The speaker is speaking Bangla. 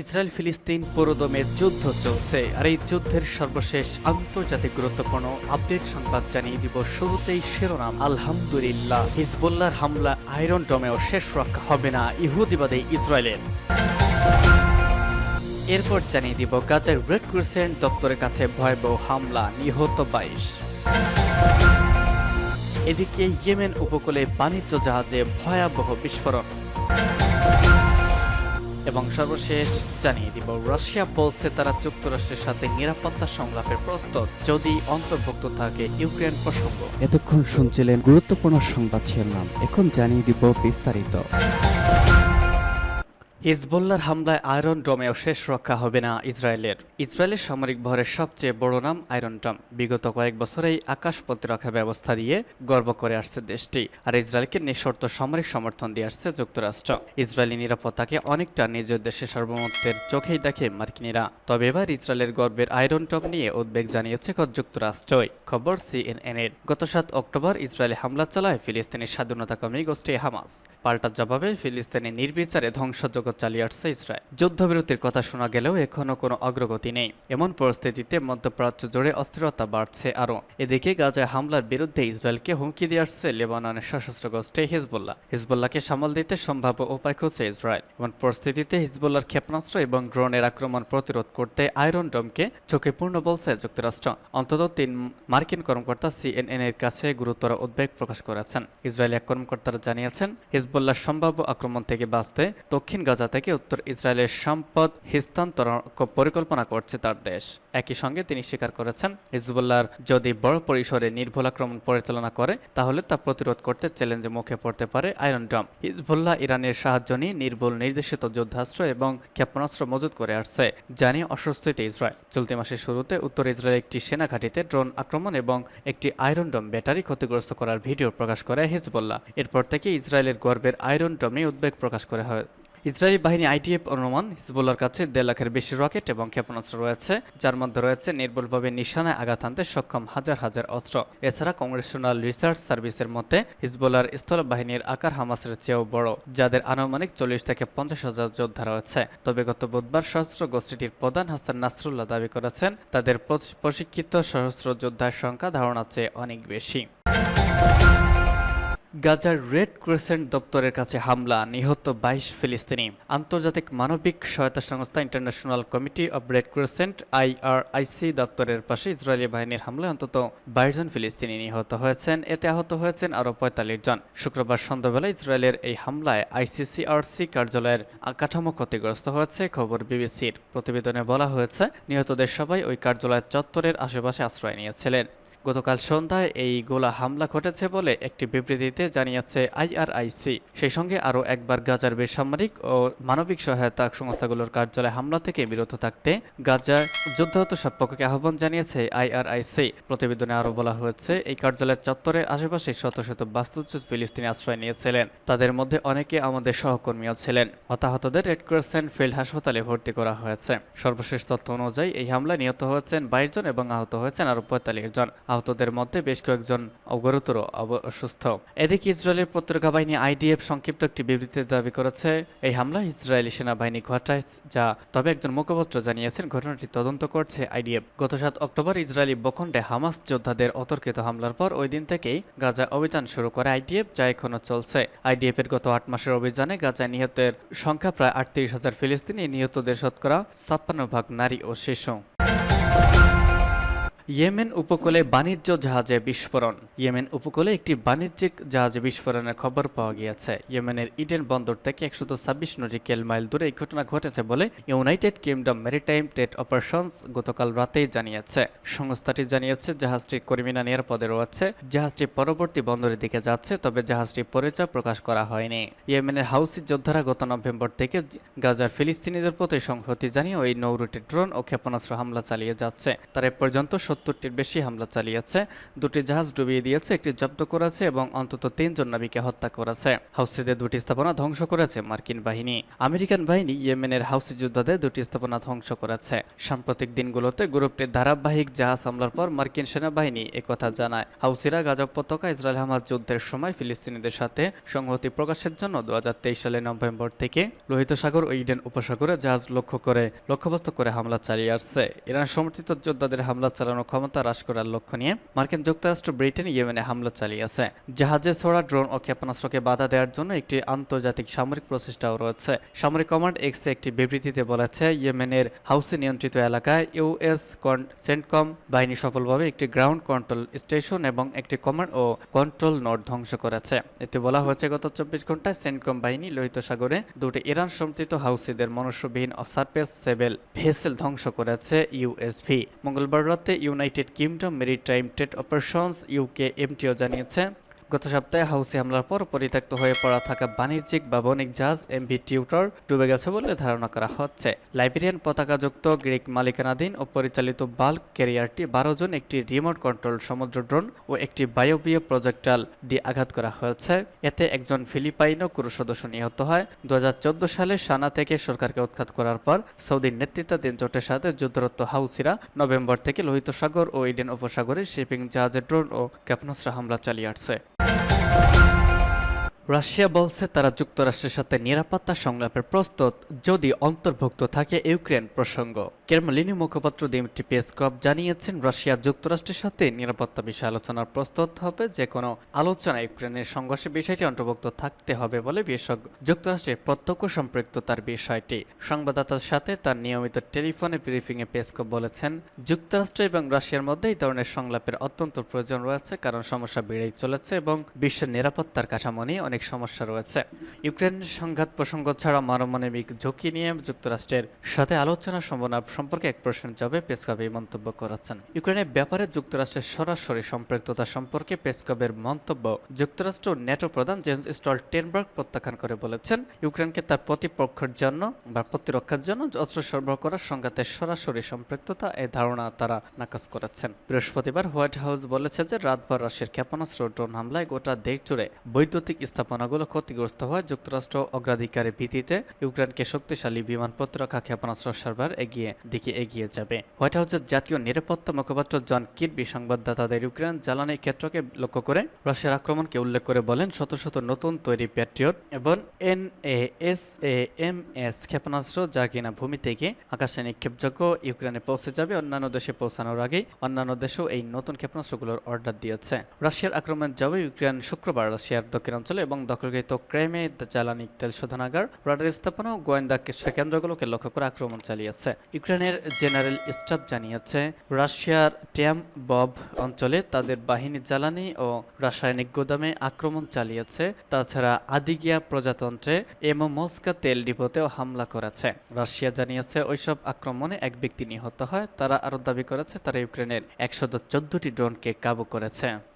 ইসরায়েল ফিলিস্তিন পুরোদমে যুদ্ধ চলছে, আর এই যুদ্ধের সর্বশেষ আন্তর্জাতিক গুরুত্বপূর্ণ আপডেট সংবাদ জানিয়ে দিব শুরুতেই শিরোনাম। আলহামদুলিল্লাহ, হিজবুল্লাহর হামলা আয়রন ডোমেও শেষ রক্ষা হবে না ইহুদিবাদে ইসরায়েলের এরপর জানিয়ে দিব গাজার রেড ক্রিসেন্ট দপ্তরের কাছে ভয়াবহ হামলা, নিহত বাইশ। এদিকে ইয়েমেন উপকূলে বাণিজ্য জাহাজে ভয়াবহ বিস্ফোরণ। এবং সর্বশেষ জানিয়ে দিব, রাশিয়া বলছে তারা যুক্তরাষ্ট্রের সাথে নিরাপত্তা সংলাপের প্রস্তুত যদি অন্তর্ভুক্ত থাকে ইউক্রেন প্রসঙ্গ। এতক্ষণ শুনছিলেন গুরুত্বপূর্ণ সংবাদ শিরোনাম। এখন জানিয়ে দিব বিস্তারিত। হিজবুল্লাহর হামলায় আয়রন ডোমেও শেষ রক্ষা হবে না ইসরায়েলের। ইসরায়েলের সামরিক ভরের সবচেয়ে বড় নাম আয়রন ডোম বিগত কয়েক বছরেই আকাশ প্রতিরক্ষা ব্যবস্থা দিয়ে গর্ব করে আসছে দেশটি, আর ইসরায়েলকে নিঃশর্ত সামরিক সমর্থন দিয়ে আসছে যুক্তরাষ্ট্র। ইসরায়েলি নিরাপত্তাকে অনেকটা নিজের দেশের সার্বভৌমত্বের চোখেই দেখে মার্কিনীরা। তবে এবার ইসরায়েলের গর্বের আয়রন ডোম নিয়ে উদ্বেগ জানিয়েছে যুক্তরাষ্ট্রই। খবর সিএনএন এর গত সাত অক্টোবর ইসরায়েলে হামলা চালায় ফিলিস্তিনি স্বাধীনতা কর্মী গোষ্ঠী হামাস। পাল্টা জবাবে ফিলিস্তিনি নির্বিচারে ধ্বংসযজ্ঞ চালিয়ে আসছে ইসরায়েল। যুদ্ধবিরতির কথা শোনা গেলেও এখনও কোনো অগ্রগতি নেই। এমন পরিস্থিতিতে মধ্যপ্রাচ্য জুড়ে অস্থিরতা বাড়ছে আরও। এদিকে গাজায় হামলার বিরুদ্ধে ইসরায়েলকে হুমকি দিয়ে আসছে লেবাননের সশস্ত্র গোষ্ঠী হিজবুল্লাহ। হিজবুল্লাহকে সামাল দিতে সম্ভাব্য উপায় খুঁজছে ইসরায়েল। এমন পরিস্থিতিতে হিজবুল্লাহর ক্ষেপণাস্ত্র এবং ড্রোনের আক্রমণ প্রতিরোধ করতে আয়রন ডোমকে ঝুঁকিপূর্ণ বলছে যুক্তরাষ্ট্র। অন্তত তিন মার্কিন কর্মকর্তা সিএনএন এর কাছে গুরুতর উদ্বেগ প্রকাশ করেছেন। ইসরায়েলি কর্মকর্তারা জানিয়েছেন হিজবুল্লাহ সম্ভাব্য আক্রমণ থেকে বাঁচতে দক্ষিণ গাজা থেকে উত্তর ইসরায়েলের সম্পদ হস্তান্তর পরিকল্পনা করছে তার দেশ। একই সঙ্গে তিনি স্বীকার করেছেন, হিজবুল্লাহর যদি বড় পরিসরে নির্ভুল আক্রমণ পরিচালনা করে, তাহলে তা প্রতিরোধ করতে চ্যালেঞ্জে মুখে পড়তে পারে আয়রন ডম হিজবুল্লাহ ইরানের সাহায্য নিয়ে নির্ভুল নির্দেশিত যুদ্ধাস্ত্র এবং ক্ষেপণাস্ত্র মজুত করে আসছে জানিয়ে অস্বস্তিতে ইসরায়েল। চলতি মাসের শুরুতে উত্তর ইসরায়েল একটি সেনা ঘাঁটিতে ড্রোন আক্রমণ এবং একটি আয়রন ডম ব্যাটারি ক্ষতিগ্রস্ত করার ভিডিও প্রকাশ করে হিজবুল্লাহ। এরপর থেকে ইসরায়েলের গর্বের আয়রন নিয়ে উদ্বেগ প্রকাশ করে হয়। ইসরায়েলি বাহিনী আইটিএফ অনুমান হিজবুল্লার কাছে দেড় লাখের বেশি রকেট এবং ক্ষেপণাস্ত্র রয়েছে, যার মধ্যে রয়েছে নির্ভুলভাবে নিশানায় আঘাত আনতে সক্ষম হাজার হাজার অস্ত্র। এছাড়া কংগ্রেশনাল রিসার্চ সার্ভিসের মতে হিজবুল্লার স্থল বাহিনীর আকার হামাসের চেয়েও বড়, যাদের আনুমানিক চল্লিশ থেকে পঞ্চাশ হাজার যোদ্ধা রয়েছে। তবে গত বুধবার সশস্ত্র গোষ্ঠীটির প্রধান হাসান নাসরুল্লাহ দাবি করেছেন, তাদের প্রশিক্ষিত সশস্ত্র যোদ্ধার সংখ্যা ধারণার চেয়ে অনেক বেশি। গাজার রেড ক্রিসেন্ট দপ্তরের কাছে হামলা, নিহত বাইশ ফিলিস্তিনি। আন্তর্জাতিক মানবিক সহায়তা সংস্থা international committee of red crescent IRIC, দপ্তরের পাশে ইসরায়েলি বাহিনীর হামলায় অন্তত বাইশ জন ফিলিস্তিনি নিহত হয়েছেন। এতে আহত হয়েছেন আরও পঁয়তাল্লিশ জন। শুক্রবার সন্ধ্যাবেলা ইসরায়েলের এই হামলায় আইসিসিআরসি কার্যালয়ের কাঠামো ক্ষতিগ্রস্ত হয়েছে, খবর বিবিসির। প্রতিবেদনে বলা হয়েছে, নিহতদের সবাই ওই কার্যালয়ের চত্বরের আশেপাশে আশ্রয় নিয়েছিলেন। গতকাল সন্ধ্যায় এই গোলা হামলা ঘটেছে বলে একটি বিবৃতিতে জানিয়েছে আইআরআইসি। সেই সঙ্গে আরও একবার গাজার বেসামরিক ও মানবিক সহায়তা সংস্থাগুলোর কার্যালয়ে হামলা থেকে বিরত থাকতে গাজার যুদ্ধাহত সব পক্ষকে আহ্বান জানিয়েছে আইআরআইসি। প্রতিবেদনে আরও বলা হয়েছে, এই কার্যালয়ের চত্বরের আশেপাশে শত শত বাস্তুচ্যুত ফিলিস্তিনি আশ্রয় নিয়েছিলেন। তাদের মধ্যে অনেকে আমাদের সহকর্মীও ছিলেন। হতাহতদের রেড ক্রসেন্ট ফিল্ড হাসপাতালে ভর্তি করা হয়েছে। সর্বশেষ তথ্য অনুযায়ী এই হামলায় নিহত হয়েছেন বাইশ জন এবং আহত হয়েছেন আরও পঁয়তাল্লিশ জন। আহতদের মধ্যে বেশ কয়েকজন গুরুতর অব- অসুস্থ। এদিকে ইসরায়েলের প্রতিরক্ষা বাহিনী আইডিএফ সংক্ষিপ্ত একটি বিবৃতিতে দাবি করেছে, এই হামলা ইসরায়েলি সেনাবাহিনী ঘটায় যা তবে একজন মুখপাত্র জানিয়েছেন, ঘটনাটি তদন্ত করছে আইডিএফ। গত সাত অক্টোবর ইসরায়েলি বখণ্ডে হামাস যোদ্ধাদের অতর্কিত হামলার পর ওই দিন থেকেই গাজা অভিযান শুরু করে আইডিএফ, যা এখনও চলছে। আইডিএফ এর গত আট মাসের অভিযানে গাজায় নিহতের সংখ্যা প্রায় আটত্রিশ হাজার ফিলিস্তিনি নিহতদের শতকরা ছাপ্পান্ন ভাগ নারী ও শিশু। ইয়েমেন উপকূলে বাণিজ্য জাহাজে বিস্ফোরণ। ইয়েমেন উপকূলে একটি বাণিজ্যিক জাহাজে বিস্ফোরণের খবর পাওয়া গিয়েছে। ইয়েমেনের ইডেন বন্দর থেকে একশত ছাব্বিশ নটিক্যাল মাইল দূরে এই ঘটনা ঘটেছে বলে United Kingdom maritime trade operations গতকাল রাতেই জানিয়েছে। সংস্থাটি জানিয়েছে, জাহাজটি কর্মীরা নিরাপদে রয়েছে, জাহাজটি পরবর্তী বন্দরের দিকে যাচ্ছে, তবে জাহাজটি পরিচয় প্রকাশ করা হয়নি। ইয়েমেনের হাউসি যোদ্ধারা গত নভেম্বর থেকে গাজার ফিলিস্তিনিদের প্রতি সংহতি জানিয়ে ওই নৌরুটে ড্রোন ও ক্ষেপণাস্ত্র হামলা চালিয়ে যাচ্ছে। তার এ পর্যন্ত সত্তরটির বেশি হামলা চালিয়েছে। দুটি জাহাজ ডুবিয়ে দিয়েছে, একটি জব্দ করেছে এবং অন্তত তিনজন নাবিককে হত্যা করেছে। হাউসিদের দুটি স্থাপনা ধ্বংস করেছে মার্কিন বাহিনী। আমেরিকান বাহিনী ইয়েমেনের হাউসি যোদ্ধাদের দুটি স্থাপনা ধ্বংস করেছে। সাম্প্রতিক দিনগুলোতে গ্রুপটির ধারাবাহিক জাহাজ হামলার পর মার্কিন সেনাবাহিনী একথা জানায়। হাউসিরা গাজা উপত্যকা ইসরায়েল হামাজ যুদ্ধের সময় ফিলিস্তিনিদের সাথে সংহতি প্রকাশের জন্য দু সালে নভেম্বর থেকে লোহিত সাগর ও ইডেন উপসাগরে জাহাজ লক্ষ্য করে, লক্ষ্যবস্তু করে হামলা চালিয়ে আসছে। ইরান সমর্থিত যোদ্ধাদের হামলা চালানোর ক্ষমতা হ্রাস করার লক্ষ্য নিয়ে মার্কিন যুক্তরাষ্ট্র ব্রিটেন ইয়েমেনে হামলা চালিয়েছে জাহাজে ছোড়া ড্রোন ও ক্ষেপণাস্ত্রকে বাধা দেওয়ার জন্য একটি আন্তর্জাতিক সামরিক প্রচেষ্টাও রয়েছে। সামরিক কমান্ড এক্সে একটি বিবৃতিতে বলেছে, ইয়েমেনের হাউসি নিয়ন্ত্রিত এলাকায় ইউএস সেন্টকম বাহিনী সফলভাবে একটি গ্রাউন্ড কন্ট্রোল স্টেশন এবং একটি কমান্ড ও কন্ট্রোল নোড ধ্বংস করেছে। এতে বলা হয়েছে, গত চব্বিশ ঘন্টায় সেন্টকম বাহিনী লোহিত সাগরে দুটি ইরান সমর্থিত হাউসিদের মনুষ্যবিহীন সারপেস সেবেল ভেসেল ধ্বংস করেছে ইউএসভি। মঙ্গলবার রাতে United Kingdom maritime trade operations UK MTO জানিয়েছে। গত সপ্তাহে হাউসি হামলার পর পরিত্যক্ত হয়ে পড়া থাকা বাণিজ্যিক বা বণিক জাহাজ এমভি টিউটর ডুবে গেছে বলে ধারণা করা হচ্ছে। লাইবেরিয়ান পতাকাযুক্ত গ্রিক মালিকানাধীন ও পরিচালিত বাল্ক ক্যারিয়ারটি বারো জন একটি রিমোট কন্ট্রোল সমুদ্র ড্রোন ও একটি বায়বীয় প্রজেক্টাল দিয়ে আঘাত করা হয়েছে। এতে একজন ফিলিপাইনো ক্রু সদস্য নিহত হয়। দু হাজার চোদ্দ সালে সানা থেকে সরকারকে উৎখাত করার পর সৌদির নেতৃত্বাধীন জোটের সাথে যুদ্ধরত হাউসিরা নভেম্বর থেকে লোহিত সাগর ও ইডেন উপসাগরে শিপিং জাহাজে ড্রোন ও ক্ষেপণাস্ত্র হামলা চালিয়ে আসছে। রাশিয়া বলছে তারা যুক্তরাষ্ট্রের সাথে নিরাপত্তা সংলাপের প্রস্তুত যদি অন্তর্ভুক্ত থাকে ইউক্রেন প্রসঙ্গ। কেরমলিনী মুখপাত্র দিমিত্রি পেসকভ জানিয়েছেন, রাশিয়া যুক্তরাষ্ট্রের সাথে নিরাপত্তা বিষয়ে আলোচনার প্রস্তুত হবে যে কোনো আলোচনা ইউক্রেনের সংঘর্ষের বিষয়টি অন্তর্ভুক্ত থাকতে হবে বলে বিশেষজ্ঞ যুক্তরাষ্ট্রের প্রত্যক্ষ সম্পৃক্ততার বিষয়টি। সংবাদদাতার সাথে তার নিয়মিত টেলিফোনে ব্রিফিংয়ে পেসকভ বলেছেন, যুক্তরাষ্ট্র এবং রাশিয়ার মধ্যে এই ধরনের সংলাপের অত্যন্ত প্রয়োজন রয়েছে, কারণ সমস্যা বেড়েই চলেছে এবং বিশ্বের নিরাপত্তার কাঠামো নিয়ে অনেক সমস্যা রয়েছে। ইউক্রেন সংঘাত প্রসঙ্গ ছাড়া পারমাণবিক ঝুঁকি নিয়ে যুক্তরাষ্ট্রের সাথে আলোচনা সম্ভাবনা সম্পর্কে এক প্রশ্নের জবাবে পেসকভ এই মন্তব্য করেছেন। ইউক্রেনের ব্যাপারে যুক্তরাষ্ট্রের সরাসরি সম্পৃক্ততা সম্পর্কে পেসকভের মন্তব্য যুক্তরাষ্ট্র ও ন্যাটো প্রধান জেন্স স্টল টেনবার্গ প্রত্যাখ্যান করে বলেছেন, ইউক্রেনকে তার প্রতিপক্ষের জন্য বা প্রতিরক্ষার জন্য অস্ত্র সরবরাহ করার সংঘাতে সরাসরি সম্পৃক্ততা এই ধারণা তারা নাকচ করেছেন। বৃহস্পতিবার হোয়াইট হাউস বলেছে যে রাতভর রাশিয়ার ক্ষেপণাস্ত্র ড্রোন হামলায় গোটা দেশ জুড়ে বৈদ্যুতিক স্থাপনাগুলো ক্ষতিগ্রস্ত হয় যুক্তরাষ্ট্র অগ্রাধিকারের ভিত্তিতে ইউক্রেনকে শক্তিশালী বিমান প্রতিরক্ষা ক্ষেপণাস্ত্র সরবরাহ এগিয়ে দিকে এগিয়ে যাবে। হোয়াইট হাউসের জাতীয় নিরাপত্তা মুখপাত্র জন কিরবি সংবাদদাতাদের ইউক্রেন জ্বালানি ক্ষেত্রকে লক্ষ্য করে রাশিয়ার আক্রমণকে উল্লেখ করে বলেন, শত শত নতুন তৈরি প্যাট্রিয়ট এবং N A S A M S ক্ষেপণাস্ত্র যা কিনা ভূমি থেকে আকাশে নিক্ষেপযোগ্য ইউক্রেনে পৌঁছে যাবে, অন্যান্য দেশে পৌঁছানোর আগেই অন্যান্য দেশেও এই নতুন ক্ষেপণাস্ত্রগুলোর অর্ডার দিয়েছে। রাশিয়ার আক্রমণ যাবে ইউক্রেন শুক্রবার রাশিয়ার দক্ষিণাঞ্চলে এবং দখলকৃত ক্রেমে জ্বালানি তেল শোধনাগার, রাডার স্থাপনা ও গোয়েন্দা কেন্দ্রগুলোকে লক্ষ্য করে আক্রমণ চালিয়েছে। ইউক্রেনের জেনারেল স্টাফ জানিয়েছে, রাশিয়ার ট্যাম বব অঞ্চলে তাদের বাহিনী জ্বালানি ও রাসায়নিক গোদামে আক্রমণ চালিয়েছে। তাছাড়া আদিগিয়া প্রজাতন্ত্রে এমো মস্কা তেল ডিপোতেও হামলা করেছে। রাশিয়া জানিয়েছে, ওইসব আক্রমণে এক ব্যক্তি নিহত হয়। তারা আরও দাবি করেছে, তারা ইউক্রেনের একশত চোদ্দটি ড্রোনকে কাবু করেছে।